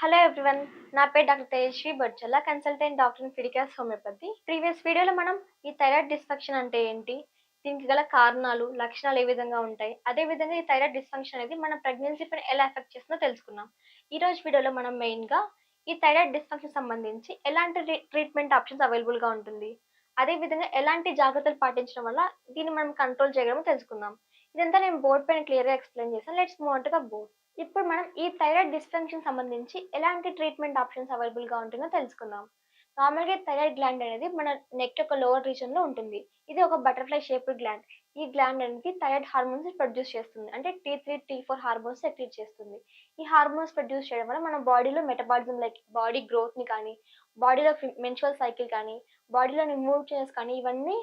Hello everyone నా పేరు doctor Tejaswi Bodchalla consultant doctor in ఫిడికాస్ homeopathy previous వీడియోలో మనం ఈ థైరాయిడ్ డిస్ఫంక్షన్ అంటే ఏంటి దీనికి గల కారణాలు లక్షణాలు ఏ విధంగా ఉంటాయి అదే విధంగా ఈ థైరాయిడ్ డిస్ఫంక్షన్ అనేది మన ప్రెగ్నెన్సీ పైన ఎలా ఎఫెక్ట్ చేస్తుందో తెలుసుకున్నాం ఈ రోజు వీడియోలో మనం మెయిన్గా ఈ థైరాయిడ్ డిస్ఫంక్షన్ సంబంధించి ఎలాంటి ట్రీట్మెంట్ ఆప్షన్స్ అవైలబుల్గా ఉంటుంది అదే విధంగా ఎలాంటి జాగ్రత్తలు పాటించడం వల్ల దీన్ని మనం కంట్రోల్ చేయగలమో తెలుసుకుందాం. ఇదంతా నేను బోర్డ్ పైన క్లియర్గా ఎక్స్ప్లెయిన్ చేశాను. Let's move to the board ఇప్పుడు మనం ఈ థైరాయిడ్ డిస్ఫంక్షన్ సంబంధించి ఎలాంటి ట్రీట్మెంట్ ఆప్షన్స్ అవైలబుల్గా ఉంటుందో తెలుసుకుందాం. నార్మల్గా థైరాయిడ్ గ్లాండ్ అనేది మన నెక్ యొక్క లోవర్ రీజన్లో ఉంటుంది. ఇది ఒక బటర్ఫ్లై షేప్డ్ గ్లాండ్ ఈ గ్లాండ్ అనేది థైరాయిడ్ హార్మోన్స్ ప్రొడ్యూస్ చేస్తుంది. అంటే T three T four hormones secrete చేస్తుంది. ఈ హార్మోన్స్ ప్రొడ్యూస్ చేయడం వల్ల మన బాడీలో మెటబాలిజం లైక్ బాడీ గ్రోత్ని కానీ బాడీలో మెన్చువల్ సైకిల్ కానీ బాడీలోని మూవ్ చేంజెస్ కానీ ఇవన్నీ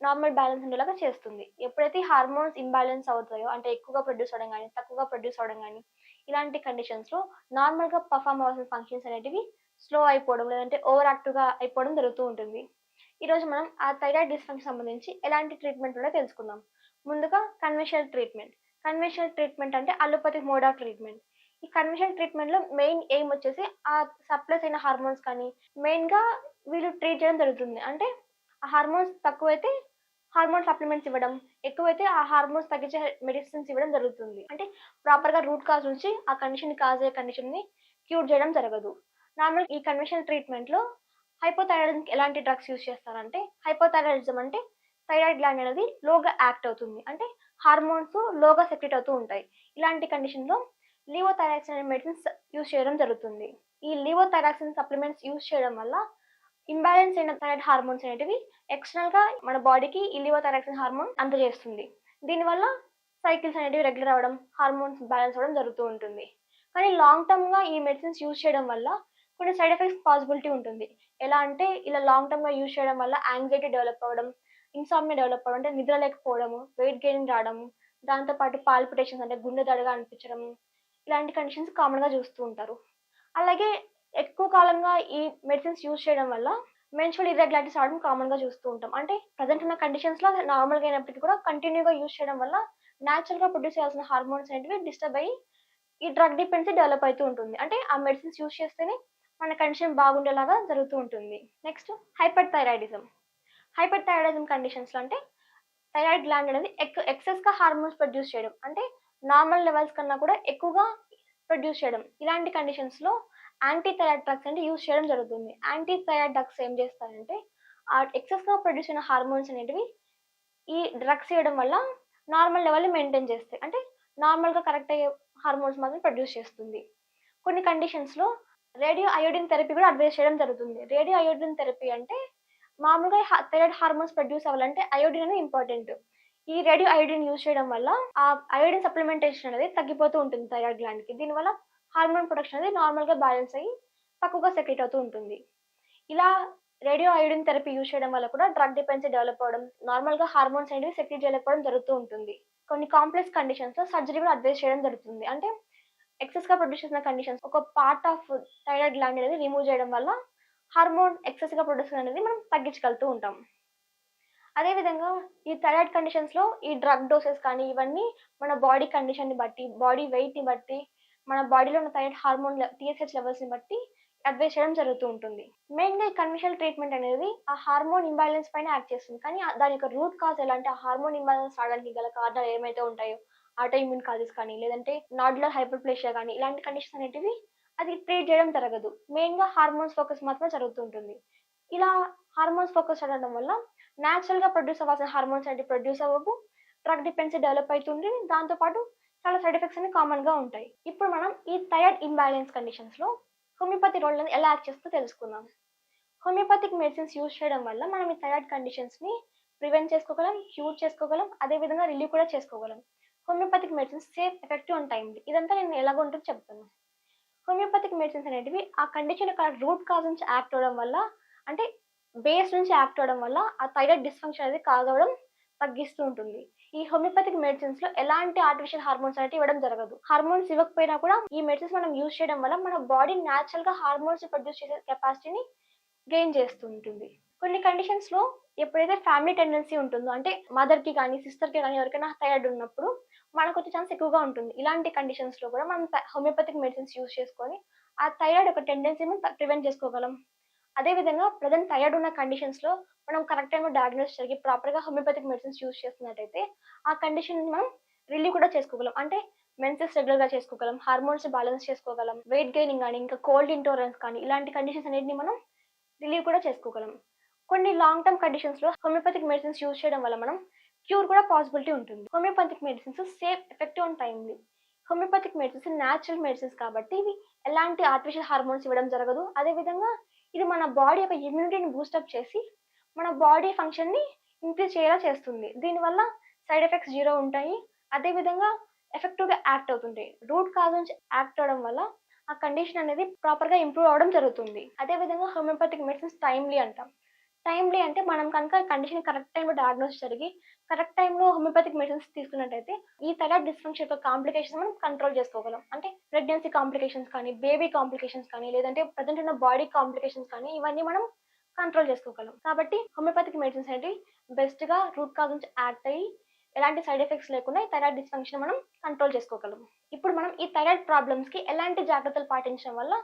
నార్మల్ బ్యాలెన్స్ ఉండేలాగా చేస్తుంది. ఎప్పుడైతే హార్మోన్స్ ఇంబ్యాలెన్స్ అవుతాయో అంటే ఎక్కువగా ప్రొడ్యూస్ అవడం కానీ తక్కువగా ప్రొడ్యూస్ అవ్వడం కానీ ఇలాంటి కండిషన్స్లో నార్మల్గా పర్ఫామ్ అవ్వాల్సిన ఫంక్షన్స్ అనేటివి స్లో అయిపోవడం లేదంటే ఓవర్ యాక్టివ్గా అయిపోవడం జరుగుతూ ఉంటుంది. ఈరోజు మనం ఆ థైరాయిడ్ డిస్ఫంక్షన్ సంబంధించి ఎలాంటి ట్రీట్మెంట్ కూడా తెలుసుకుందాం. ముందుగా కన్వెన్షనల్ ట్రీట్మెంట్ కన్వెన్షనల్ ట్రీట్మెంట్ అంటే అలోపతిక్ మోడ్ ఆఫ్ ట్రీట్మెంట్ ఈ కన్వెన్షనల్ ట్రీట్మెంట్లో మెయిన్ ఎయిమ్ వచ్చేసి ఆ సప్లైస్ అయిన హార్మోన్స్ కానీ మెయిన్గా వీళ్ళు ట్రీట్ చేయడం జరుగుతుంది. అంటే హార్మోన్స్ తక్కువైతే హార్మోన్ సప్లిమెంట్స్ ఇవ్వడం ఎక్కువైతే ఆ హార్మోన్స్ తగ్గించే మెడిసిన్స్ ఇవ్వడం జరుగుతుంది. అంటే ప్రాపర్గా రూట్ కాజ్ నుంచి ఆ కండిషన్ కాజ్ అయ్యే కండిషన్ని క్యూర్ చేయడం జరగదు. నార్మల్ ఈ కన్వెన్షనల్ ట్రీట్మెంట్లో హైపోథైరాయిడ్కి ఎలాంటి డ్రగ్స్ యూజ్ చేస్తారంటే హైపోథైరాయిడిజం అంటే థైరాయిడ్ గ్లాండ్ అనేది లోగా యాక్ట్ అవుతుంది. అంటే హార్మోన్స్ లోగా సెక్రెట్ అవుతూ ఉంటాయి. ఇలాంటి కండిషన్లో లీవోథైరాక్సిన్ అనే మెడిసిన్స్ యూస్ చేయడం జరుగుతుంది. ఈ లీవోథైరాక్సిన్ సప్లిమెంట్స్ యూజ్ చేయడం వల్ల ఇంబ్యాలెన్స్ అయిన థైరాయిడ్ హార్మోన్స్ అనేటివి ఎక్స్టర్నల్గా మన బాడీకి ఇలివో థైరాక్సిన్ హార్మోన్ అందజేస్తుంది. దీనివల్ల సైకిల్స్ అనేటివి రెగ్యులర్ అవ్వడం హార్మోన్స్ బ్యాలెన్స్ అవ్వడం జరుగుతూ ఉంటుంది. కానీ లాంగ్ టర్మ్గా ఈ మెడిసిన్స్ యూస్ చేయడం వల్ల కొన్ని సైడ్ ఎఫెక్ట్స్ పాసిబిలిటీ ఉంటుంది. ఎలా అంటే ఇలా లాంగ్ టర్మ్గా యూజ్ చేయడం వల్ల యాంగ్జైటీ డెవలప్ అవ్వడం ఇన్సామ్ని డెవలప్ అవ్వడం అంటే నిద్ర లేకపోవడము వెయిట్ గెయిన్ రావడము దాంతోపాటు పాల్పిటేషన్స్ అంటే గుండె దడగా అనిపించడం ఇలాంటి కండిషన్స్ కామన్గా చూస్తూ ఉంటారు. అలాగే ఎక్కువ కాలంగా ఈ మెడిసిన్స్ యూజ్ చేయడం వల్ల మెన్చువల్ ఇర్రెగ్యులారిటీస్ రావడం కామన్గా చూస్తూ ఉంటాం. అంటే ప్రజెంట్ ఉన్న కండిషన్స్ అదే నార్మల్గా అయినప్పటికీ కూడా కంటిన్యూగా యూజ్ చేయడం వల్ల న్యాచురల్గా ప్రొడ్యూస్ చేయాల్సిన హార్మోన్స్ అనేటివి డిస్టర్బ్ అయ్యి ఈ డ్రగ్ డిపెండెన్సీ డెవలప్ అవుతూ ఉంటుంది. అంటే ఆ మెడిసిన్స్ యూజ్ చేస్తేనే మన కండిషన్ బాగుండేలాగా జరుగుతూ ఉంటుంది. Next hyperthyroidism hyperthyroidism కండిషన్స్లో అంటే థైరాయిడ్ గ్లాండ్ అనేది ఎక్కువ ఎక్సెస్గా హార్మోన్స్ ప్రొడ్యూస్ చేయడం. అంటే నార్మల్ లెవెల్స్ కన్నా కూడా ఎక్కువగా ప్రొడ్యూస్ చేయడం. ఇలాంటి కండిషన్స్లో యాంటీ థైరాయిడ్ డ్రగ్స్ అంటే యూజ్ చేయడం జరుగుతుంది. యాంటీ థైరాయిడ్ డ్రగ్స్ ఏం చేస్తారంటే ఆ ఎక్సెస్గా ప్రొడ్యూస్ అయిన హార్మోన్స్ అనేటివి ఈ డ్రగ్స్ చేయడం వల్ల నార్మల్ లెవెల్ని మెయింటైన్ చేస్తాయి. అంటే నార్మల్గా కరెక్ట్ అయ్యే హార్మోన్స్ మాత్రం ప్రొడ్యూస్ చేస్తుంది. కొన్ని కండిషన్స్లో రేడియో అయోడిన్ థెరపీ కూడా అడ్వైస్ చేయడం జరుగుతుంది. రేడియో అయోడిన్ థెరపీ అంటే మామూలుగా థైరాయిడ్ హార్మోన్స్ ప్రొడ్యూస్ అవ్వాలంటే అయోడిన్ అనేది ఇంపార్టెంట్ ఈ రేడియో అయోడిన్ యూజ్ చేయడం వల్ల ఆ అయోడిన్ సప్లిమెంటేషన్ అనేది తగ్గిపోతూ ఉంటుంది థైరాయిడ్ గ్లాండ్కి దీనివల్ల హార్మోన్ ప్రొడక్షన్ అనేది నార్మల్గా బ్యాలెన్స్ అయ్యి తక్కువగా సెక్రెట్ అవుతూ ఉంటుంది. ఇలా రేడియో అయోడిన్ థెరపీ యూజ్ చేయడం వల్ల కూడా డ్రగ్ డిపెండెన్సీ డెవలప్ అవ్వడం నార్మల్గా హార్మోన్స్ అనేవి సెక్రెట్ చేయలేకపోవడం జరుగుతూ ఉంటుంది. కొన్ని కాంప్లెక్స్ కండిషన్స్లో సర్జరీ కూడా అడ్వైస్ చేయడం జరుగుతుంది. అంటే ఎక్సెస్గా ప్రొడ్యూస్ చేసిన కండిషన్స్ ఒక పార్ట్ ఆఫ్ థైరాయిడ్ గ్లాండ్ అనేది రిమూవ్ చేయడం వల్ల హార్మోన్ ఎక్సెస్గా ప్రొడ్యూస్ అనేది మనం తగ్గించగలుగుతూ ఉంటాం. అదేవిధంగా ఈ థైరాయిడ్ కండిషన్స్లో ఈ డ్రగ్ డోసెస్ కానీ ఇవన్నీ మన బాడీ కండిషన్ని బట్టి బాడీ వెయిట్ని బట్టి మన బాడీలో ఉన్న థైరాయిడ్ హార్మోన్ టీఎస్హెచ్ లెవెల్స్ని బట్టి అడ్వైస్ చేయడం జరుగుతూ ఉంటుంది. మెయిన్గా ఈ కన్వెన్షనల్ ట్రీట్మెంట్ అనేది ఆ హార్మోన్ ఇంబ్యాలెన్స్ పైన యాక్ట్ చేస్తుంది. కానీ దాని యొక్క రూట్ కాజ్ ఎలా అంటే ఆ హార్మోన్ ఇంబ్యాలెన్స్ రావడానికి గల కారణాలు ఏమైతే ఉంటాయో ఆటో ఇమ్యూన్ కాజెస్ కానీ లేదంటే నాడ్యులర్ హైపర్ప్లేషియా కానీ ఇలాంటి కండిషన్స్ అనేటివి అది ట్రీట్ చేయడం జరగదు. మెయిన్గా హార్మోన్స్ ఫోకస్ మాత్రమే జరుగుతుంటుంది ఇలా హార్మోన్స్ ఫోకస్ చేయడం వల్ల న్యాచురల్గా ప్రొడ్యూస్ అవ్వాల్సిన హార్మోన్స్ అనేవి ప్రొడ్యూస్ అవ్వవు. డ్రగ్ డిపెండెన్సీ డెవలప్ అవుతుంది దాంతోపాటు చాలా సైడ్ ఎఫెక్ట్స్ అనేవి కామన్గా ఉంటాయి. ఇప్పుడు మనం ఈ థైరాయిడ్ ఇంబ్యాలెన్స్ కండిషన్స్లో హోమియోపతి రోల్ అనేది ఎలా యాక్ట్ చేస్తుందో తెలుసుకుందాం. హోమియోపతిక్ మెడిసిన్స్ యూజ్ చేయడం వల్ల మనం ఈ థైరాయిడ్ కండిషన్స్ని ప్రివెంట్ చేసుకోగలం క్యూర్ చేసుకోగలం అదేవిధంగా రిలీవ్ కూడా చేసుకోగలం. Homeopathic medicines safe effective and timely ఇదంతా నేను ఎలాగ ఉంటుందో చెప్తాను. హోమియోపతిక్ మెడిసిన్స్ అనేటివి ఆ కండిషన్ యొక్క రూట్ కాజ్ నుంచి యాక్ట్ అవ్వడం వల్ల అంటే బేస్ నుంచి యాక్ట్ అవ్వడం వల్ల ఆ థైరాయిడ్ డిస్ఫంక్షన్ అనేది కాగవడం తగ్గిస్తూ ఉంటుంది. ఈ హోమియోపతిక్ మెడిసిన్స్లో ఎలాంటి ఆర్టిఫిషియల్ హార్మోన్స్ అనేవి ఇవ్వడం జరగదు. హార్మోన్స్ ఇవ్వకపోయినా కూడా ఈ మెడిసిన్స్ మనం యూజ్ చేయడం వల్ల మన బాడీ న్యాచురల్గా హార్మోన్స్ ప్రొడ్యూస్ చేసే కెపాసిటీని గెయిన్ చేస్తుంటుంది కొన్ని కండిషన్స్లో ఎప్పుడైతే ఫ్యామిలీ టెండెన్సీ ఉంటుందో అంటే మదర్కి కానీ సిస్టర్కి కానీ ఎవరికైనా థైరాయిడ్ ఉన్నప్పుడు మనకు వచ్చే ఛాన్స్ ఎక్కువగా ఉంటుంది. ఇలాంటి కండిషన్స్లో కూడా మనం హోమియోపతిక్ మెడిసిన్స్ యూజ్ చేసుకొని ఆ థైరాయిడ్ ఒక టెండెన్సీని ప్రివెంట్ చేసుకోగలం. అదేవిధంగా ప్రజెంట్ థైరాయిడ్ ఉన్న కండిషన్స్లో మనం కరెక్ట్ టైంలో డయాగ్నోస్ జరిగి ప్రాపర్గా హోమియోపతిక్ మెడిసిన్స్ యూస్ చేస్తున్నట్టయితే ఆ కండిషన్ మనం రిలీవ్ కూడా చేసుకోగలం. అంటే మెన్సెస్ రెగ్యులర్గా చేసుకోగలం హార్మోన్స్ బ్యాలెన్స్ చేసుకోగలం వెయిట్ గెయినింగ్ కానీ ఇంకా కోల్డ్ ఇంటోరెన్స్ కానీ ఇలాంటి కండిషన్స్ అనేటిని మనం రిలీవ్ కూడా చేసుకోగలం. కొన్ని లాంగ్ టర్మ్ కండిషన్స్లో హోమియోపతిక్ మెడిసిన్స్ యూజ్ చేయడం వల్ల మనం క్యూర్ కూడా పాసిబిలిటీ ఉంటుంది. Homeopathic medicines safe effective and timely homeopathic medicines natural medicines కాబట్టి ఇవి ఎలాంటి ఆర్టిఫిషియల్ హార్మోన్స్ ఇవ్వడం జరగదు. అదేవిధంగా ఇది మన బాడీ యొక్క ఇమ్యూనిటీని బూస్టప్ చేసి మన బాడీ ఫంక్షన్ని ఇంక్రీజ్ చేయేలా చేస్తుంది. దీనివల్ల సైడ్ ఎఫెక్ట్స్ జీరో ఉంటాయి. అదేవిధంగా ఎఫెక్టివ్గా యాక్ట్ అవుతుంటాయి రూట్ కాజ్ నుంచి యాక్ట్ అవడం వల్ల ఆ కండిషన్ అనేది ప్రాపర్గా ఇంప్రూవ్ అవ్వడం జరుగుతుంది. అదేవిధంగా హోమియోపతిక్ మెడిసిన్స్ టైమ్లీ అంటాం. టైమ్లీ అంటే మనం కనుక కండిషన్ కరెక్ట్ టైంలో డయాగ్నోస్ జరిగి కరెక్ట్ టైంలో హోమియోపతిక్ మెడిసిన్స్ తీసుకున్నట్టయితే ఈ థైరాయిడ్ డిస్ఫంక్షన్ యొక్క కాంప్లికేషన్స్ మనం కంట్రోల్ చేసుకోగలం. అంటే ప్రెగ్నెన్సీ కాంప్లికేషన్స్ కానీ బేబీ కాంప్లికేషన్స్ కానీ లేదంటే ప్రజెంట్ ఉన్న బాడీ కాంప్లికేషన్స్ కానీ ఇవన్నీ మనం కంట్రోల్ చేసుకోగలం. కాబట్టి హోమియోపతిక్ మెడిసిన్స్ అనేవి బెస్ట్గా రూట్ కాజ్ నుంచి యాక్ట్ అయ్యి ఎలాంటి సైడ్ ఎఫెక్ట్స్ లేకుండా ఈ థైరాయిడ్ డిస్ఫంక్షన్ మనం కంట్రోల్ చేసుకోగలం. ఇప్పుడు మనం ఈ థైరాయిడ్ ప్రాబ్లమ్స్కి ఎలాంటి జాగ్రత్తలు పాటించడం వల్ల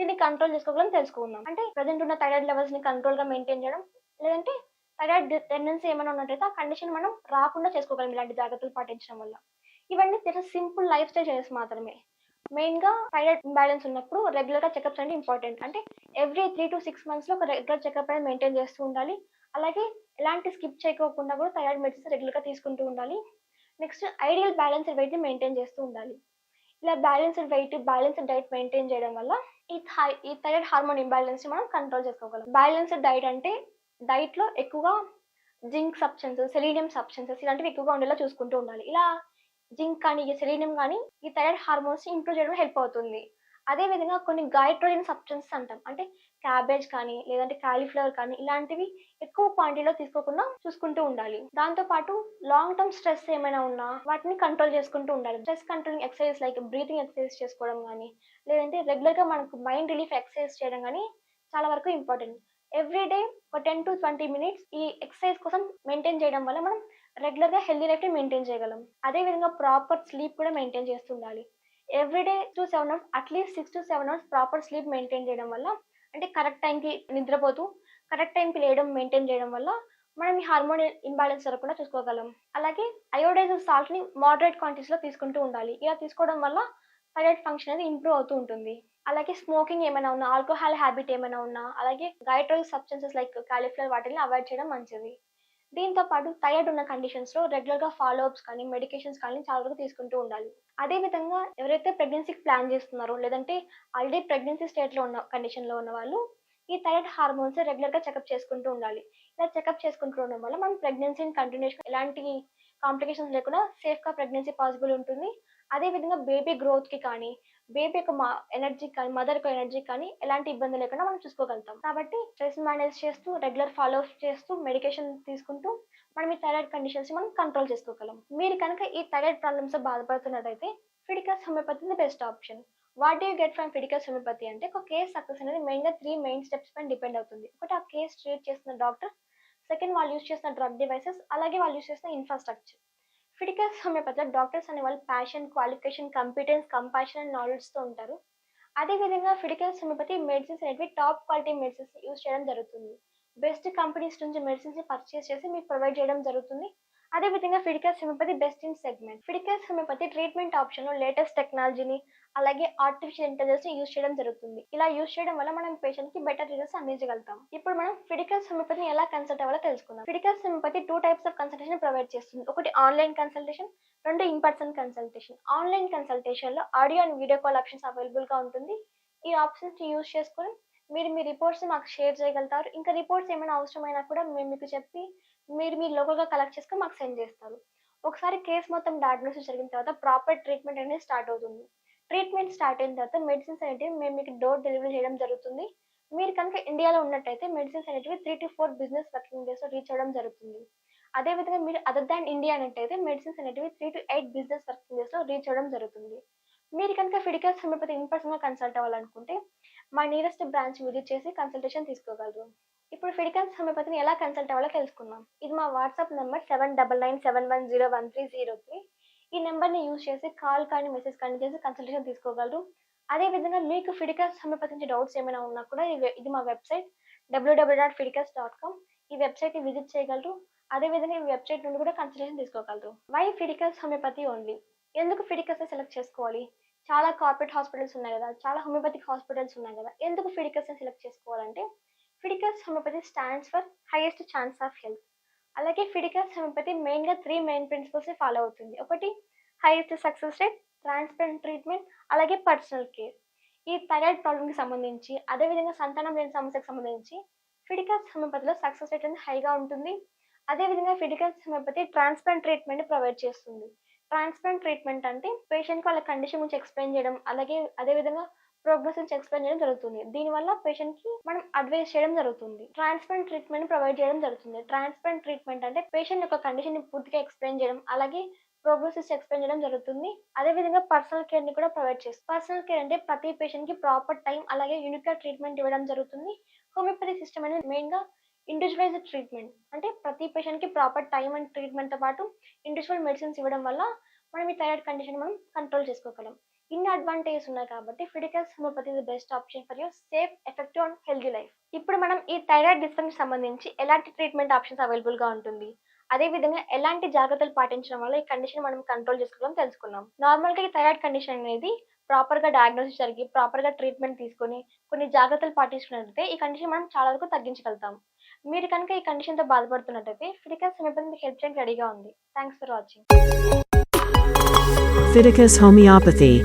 దీన్ని కంట్రోల్ చేసుకోగలం తెలుసుకుందాం. అంటే ప్రజెంట్ ఉన్న థైరాయిడ్ లెవెల్స్ని కంట్రోల్గా మెయింటైన్ చేయడం లేదంటే థైరాయిడ్ టెండెన్సీ ఏమైనా ఉన్నట్టయితే ఆ కండిషన్ మనం రాకుండా చేసుకోగలం ఇలాంటి జాగ్రత్తలు పాటించడం వల్ల. ఇవన్నీ జస్ట్ సింపుల్ లైఫ్ స్టైల్ చేసి మాత్రమే. మెయిన్గా థైరాయిడ్ ఇంబ్యాలెన్స్ ఉన్నప్పుడు రెగ్యులర్గా చెకప్స్ అంటే ఇంపార్టెంట్ అంటే ఎవ్రీ త్రీ టు సిక్స్ మంత్స్లో ఒక రెగ్యులర్ చెకప్ అనేది మెయింటైన్ చేస్తూ ఉండాలి. అలాగే ఎలాంటి స్కిప్ చేయకోకుండా కూడా థైరాయిడ్ మెడిసిన్స్ రెగ్యులర్గా తీసుకుంటూ ఉండాలి. నెక్స్ట్ ఐడియల్ బ్యాలెన్స్ వెయిట్ని మెయింటైన్ చేస్తూ ఉండాలి. ఇలా balanced weight balanced diet maintain చేయడం వల్ల ఈ థై ఈ థైరాయిడ్ హార్మోన్ ఇంబ్యాలెన్స్ మనం కంట్రోల్ చేసుకోగలం. బ్యాలెన్స్డ్ డైట్ అంటే డైట్లో ఎక్కువగా జింక్ సబ్స్టెన్సెస్ సెలీనియం సబ్స్టెన్సెస్ ఇలాంటివి ఎక్కువగా ఉండేలా చూసుకుంటూ ఉండాలి. ఇలా జింక్ కానీ సెలీనియం కానీ ఈ థైరాయిడ్ హార్మోన్స్ ఇంప్రూవ్ చేయడం హెల్ప్ అవుతుంది. అదే విధంగా కొన్ని గైట్రోజన్ సబ్స్టెన్సెస్ అంటాం. అంటే క్యాబేజ్ కానీ లేదంటే కాలీఫ్లవర్ కానీ ఇలాంటివి ఎక్కువ క్వాంటిటీలో తీసుకోకుండా చూసుకుంటూ ఉండాలి. దాంతో పాటు లాంగ్ టర్మ్ స్ట్రెస్ ఏమైనా ఉన్నా వాటిని కంట్రోల్ చేసుకుంటూ ఉండాలి. Stress controlling exercise like breathing exercise చేసుకోవడం కానీ లేదంటే రెగ్యులర్గా మనకు మైండ్ రిలీఫ్ ఎక్సర్సైజ్ చేయడం కానీ చాలా వరకు ఇంపార్టెంట్ ఎవ్రీ డే ఒక టెన్ టు ట్వంటీ మినిట్స్ ఈ ఎక్సర్సైజ్ కోసం మెయింటైన్ చేయడం వల్ల మనం రెగ్యులర్గా హెల్దీ లైఫ్ని మెయింటైన్ చేయగలం. అదే విధంగా ప్రాపర్ స్లీప్ కూడా maintain చేస్తుండాలి. Every day to seven hours at least six to seven hours proper sleep maintain చేయడం వల్ల అంటే కరెక్ట్ టైంకి నిద్రపోతూ కరెక్ట్ టైంకి లేయడం మెయింటైన్ చేయడం వల్ల మనం ఈ హార్మోన్ ఇంబ్యాలెన్స్ జరగకుండా చూసుకోగలం. అలాగే అయోడైజ్ సాల్ట్ని మోడరేట్ క్వాంటిటీస్లో తీసుకుంటూ ఉండాలి. ఇలా తీసుకోవడం వల్ల థైరాయిడ్ ఫంక్షన్ అనేది ఇంప్రూవ్ అవుతూ ఉంటుంది. అలాగే స్మోకింగ్ ఏమైనా ఉన్నా ఆల్కహాల్ హ్యాబిట్ ఏమైనా ఉన్నా అలాగే గైట్రోయిక్ సబ్స్టెన్సెస్ లైక్ కాలిఫ్లవర్ వాటిని అవాయిడ్ చేయడం మంచిది. దీంతో పాటు థైరాయిడ్ ఉన్న కండిషన్స్లో రెగ్యులర్గా ఫాలో అప్స్ కానీ మెడికేషన్స్ కానీ చాలా వరకు తీసుకుంటూ ఉండాలి. అదే విధంగా ఎవరైతే ప్రెగ్నెన్సీకి ప్లాన్ చేస్తున్నారో లేదంటే ఆల్రెడీ ప్రెగ్నెన్సీ స్టేట్లో ఉన్న కండిషన్లో ఉన్న వాళ్ళు ఈ థైరాయిడ్ హార్మోన్స్ రెగ్యులర్గా చెకప్ చేసుకుంటూ ఉండాలి. ఇలా చెకప్ చేసుకుంటూ ఉండడం వల్ల మనం ప్రెగ్నెన్సీని కంటిన్యూషన్ ఎలాంటి కాంప్లికేషన్స్ లేకుండా సేఫ్గా ప్రెగ్నెన్సీ పాసిబుల్ ఉంటుంది. అదే విధంగా బేబీ గ్రోత్కి కానీ బేబీ మా ఎనర్జీ కానీ మదర్ యొక్క ఎనర్జీ కానీ ఎలాంటి ఇబ్బంది లేకుండా మనం చూసుకోగలుగుతాం. కాబట్టి స్ట్రెస్ మేనేజ్ చేస్తూ రెగ్యులర్ ఫాలో చేస్తూ మెడికేషన్ తీసుకుంటూ మనం ఈ థైరాయిడ్ కండిషన్స్ మనం కంట్రోల్ చేసుకోగలం. మీరు కనుక ఈ thyroid problems బాధపడుతున్నట్టయితే Fiticus homeopathy best option. What you get from Fiticus homeopathy అంటే ఒక కేస్ సక్సెస్ అనేది మెయిన్గా త్రీ మెయిన్ స్టెప్స్ పైన డిపెండ్ అవుతుంది. ఒకటి ఆ కేస్ ట్రీట్ చేస్తున్న డాక్టర్. సెకండ్ వాళ్ళు యూస్ చేసిన డ్రగ్ డివైసెస్. అలాగే వాళ్ళు యూస్ చేసిన ఇన్ఫ్రాస్ట్రక్చర్. ఫిడికస్ హోమియోపతిలో డాక్టర్స్ అనే వాళ్ళు passion qualification competence compassion and నాలెడ్జ్తో ఉంటారు. అదేవిధంగా ఫిడికల్ హోమియోపతి మెడిసిన్స్ అనేవి టాప్ క్వాలిటీ మెడిసిన్స్ యూజ్ చేయడం జరుగుతుంది. బెస్ట్ కంపెనీస్ నుంచి మెడిసిన్స్ పర్చేస్ చేసి మీకు ప్రొవైడ్ చేయడం జరుగుతుంది. అదేవిధంగా Fiticus homeopathy best in segment Fiticus homeopathy treatment ఆప్షన్లో లేటెస్ట్ టెక్నాలజీని అలాగే ఆర్టిఫిషియల్ ఇంటెలిజెన్స్ని యూస్ చేయడం జరుగుతుంది. ఇలా యూస్ చేయడం వల్ల మనం పేషెంట్కి బెటర్ రిజల్ట్స్ అందించగలుగుతాం. ఇప్పుడు మనం ఫిడికల్ హోమియోపతిని ఎలా కన్సల్ట్ అవ్వాలో తెలుసుకుందాం. Fiticus homeopathy two types of consultation provide చేస్తుంది. ఒకటి ఆన్లైన్ కన్సల్టేషన్ రెండు in person consultation online కన్సల్టేషన్లో audio and video call options అవైలబుల్గా ఉంటుంది. ఈ ఆప్షన్స్ యూజ్ యూస్ చేసుకొని మీరు మీ రిపోర్ట్స్ మాకు షేర్ చేయగలుగుతారు. ఇంకా రిపోర్ట్స్ ఏమైనా అవసరమైనా కూడా మేము మీకు చెప్పి మీరు మీ లోకల్గా కలెక్ట్ చేసుకుని మాకు సెండ్ చేస్తారు. ఒకసారి కేసు మొత్తం డయాగ్నోసిస్ జరిగిన తర్వాత ప్రాపర్ ట్రీట్మెంట్ అనేది స్టార్ట్ అవుతుంది. ట్రీట్మెంట్ స్టార్ట్ అయిన తర్వాత మెడిసిన్స్ అనేటివి మేము మీకు డోర్ డెలివరీ చేయడం జరుగుతుంది. మీరు కనుక ఇండియాలో ఉన్నట్టయితే మెడిసిన్స్ అనేటివి three to four business working days reach అవ్వడం జరుగుతుంది. అదేవిధంగా మీరు అదర్ దాన్ ఇండియా అన్నట్టయితే మెడిసిన్స్ అనేటివి three to eight business working డేస్లో రీచ్ అవ్వడం జరుగుతుంది. మీరు కనుక ఫిడికల్ హోమియోపతి ఇన్ పర్సన్గా కన్సల్ట్ అవ్వాలనుకుంటే మా నియరెస్ట్ బ్రాంచ్ విజిట్ చేసి కన్సల్టేషన్ తీసుకోగలరు. ఇప్పుడు ఫిడికల్స్ హోమియోపతిని ఎలా కన్సల్ట్ అవ్వాలో తెలుసుకుందాం. ఇది మా WhatsApp number seven double nine seven one zero one three zero three ఈ నెంబర్ని యూజ్ చేసి కాల్ కానీ మెసేజ్ కానీ చేసి కన్సల్టేషన్ తీసుకోగలరు. అదేవిధంగా మీకు ఫిడికాస్ హోమియోపతి డౌట్స్ ఏమైనా ఉన్నా కూడా ఇది ఇది మా website W W dot ఫిడికాస్ dot com ఈ వెబ్సైట్ని విజిట్ చేయగలరు. అదేవిధంగా ఈ వెబ్సైట్ నుండి కూడా కన్సల్టేషన్ తీసుకోగలరు. వై ఫిడికల్స్ హోమియోపతి ఓన్లీ ఎందుకు ఫిడికల్స్ సెలెక్ట్ చేసుకోవాలి? చాలా కార్పొరేట్ హాస్పిటల్స్ ఉన్నాయి కదా చాలా హోమియోపతిక్ హాస్పిటల్స్ ఉన్నాయి కదా ఎందుకు ఫిడికల్స్ సెలెక్ట్ చేసుకోవాలంటే Fiticus homeopathy stands for highest chance of health అలాగే ఫిడికల్ హోమియోపతి మెయిన్గా త్రీ మెయిన్ ప్రిన్సిపల్స్ ఫాలో అవుతుంది. ఒకటి highest success rate transparent treatment అలాగే పర్సనల్ కేర్. ఈ థైరాయిడ్ ప్రాబ్లమ్కి సంబంధించి అదేవిధంగా సంతానం లేని సమస్యకు సంబంధించి ఫిడికల్స్ హోమియోపతిలో సక్సెస్ రేట్ అనేది హైగా ఉంటుంది. అదేవిధంగా Fiticus homeopathy transparent treatment provide చేస్తుంది. ట్రాన్స్పరెంట్ ట్రీట్మెంట్ అంటే పేషెంట్కి వాళ్ళ కండిషన్ గురించి ఎక్స్ప్లెయిన్ చేయడం అలాగే అదేవిధంగా ప్రోగ్రెస్ ఎక్స్ప్లెయిన్ చేయడం జరుగుతుంది. దీనివల్ల పేషెంట్కి మనం అడ్వైస్ చేయడం జరుగుతుంది. ట్రాన్స్ప్లాంట్ ట్రీట్మెంట్ ప్రొవైడ్ చేయడం జరుగుతుంది. ట్రాన్స్ప్లాంట్ ట్రీట్మెంట్ అంటే పేషెంట్ యొక్క కండిషన్ పూర్తిగా ఎక్స్ప్లెయిన్ చేయడం అలాగే ప్రోగ్రెస్ ఎక్స్ప్లెయిన్ చేయడం జరుగుతుంది. అదే విధంగా పర్సనల్ కేర్ని కూడా ప్రొవైడ్ చేస్తుంది. పర్సనల్ కేర్ అంటే ప్రతి పేషెంట్కి ప్రాపర్ టైం అలాగే యూనిక్ ట్రీట్మెంట్ ఇవ్వడం జరుగుతుంది. హోమియోపతి సిస్టమ్ అనేది మెయిన్గా ఇండివిజువలైజ్డ్ ట్రీట్మెంట్. అంటే ప్రతి పేషెంట్కి ప్రాపర్ టైం అండ్ ట్రీట్మెంట్తో పాటు ఇండివిజువల్ మెడిసిన్స్ ఇవ్వడం వల్ల మనం ఈ థైరాయిడ్ కండిషన్ మనం కంట్రోల్ చేసుకోగలం. ఇన్ని అడ్వాంటేజెస్ ఉన్నాయి కాబట్టి Fiticus homeopathy the best option for your safe effective and healthy life ఇప్పుడు మనం ఈ థైరాయిడ్ డిస్ఫంక్షన్ సంబంధించి ఎలాంటి ట్రీట్మెంట్ ఆప్షన్స్ అవైలబుల్గా ఉంటుంది? అదేవిధంగా ఎలాంటి జాగ్రత్తలు పాటించడం వల్ల ఈ కండిషన్ మనం కంట్రోల్ చేసుకోవడం తెలుసుకున్నాం నార్మల్గా ఈ థైరాయిడ్ కండిషన్ అనేది ప్రాపర్గా డయాగ్నోసిస్ జరిగి ప్రాపర్గా ట్రీట్మెంట్ తీసుకొని కొన్ని జాగ్రత్తలు పాటించుకున్నట్లయితే ఈ కండిషన్ మనం చాలా వరకు తగ్గించగలుగుతాం. మీరు కనుక ఈ కండిషన్తో బాధపడుతున్నట్టయితే ఫిడికల్ సమీపం మీకు హెల్ప్ చేయడానికి రెడీగా ఉంది. Thanks for watching Fiticus Homeopathy